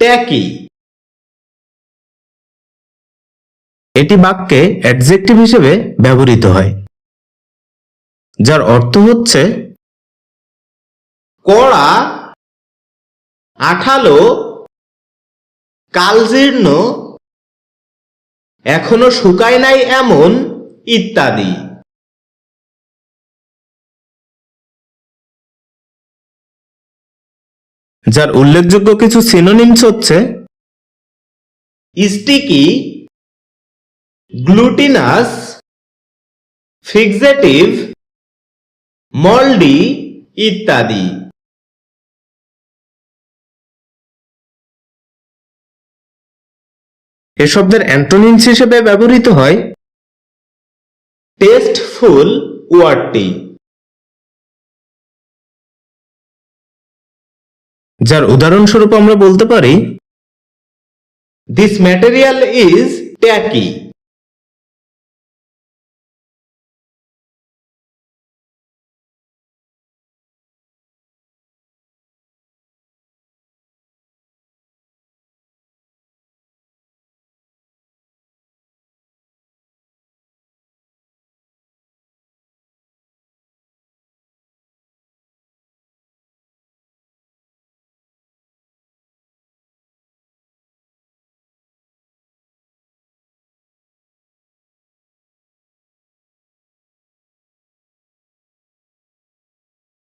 Techie. এটি বাক্যে adjective হিসেবে ব্যবহৃত হয়, যার অর্থ হচ্ছে কড়া, আঠালো, কালজীর্ণ, এখনও শুকায় নাই এমন ইত্যাদি। যার উল্লেখযোগ্য কিছু সিনোনিমস হচ্ছে স্টিকি গ্লুটিনাস ফিক্সেটিভ মল্ডি ইত্যাদি। এ শব্দের অ্যান্টোনিমস হিসেবে ব্যবহৃত হয় টেস্টফুল ওয়ার্ডটি যার উদাহরণস্বরূপ আমরা বলতে পারি দিস ম্যাটেরিয়াল ইজ ট্যাকি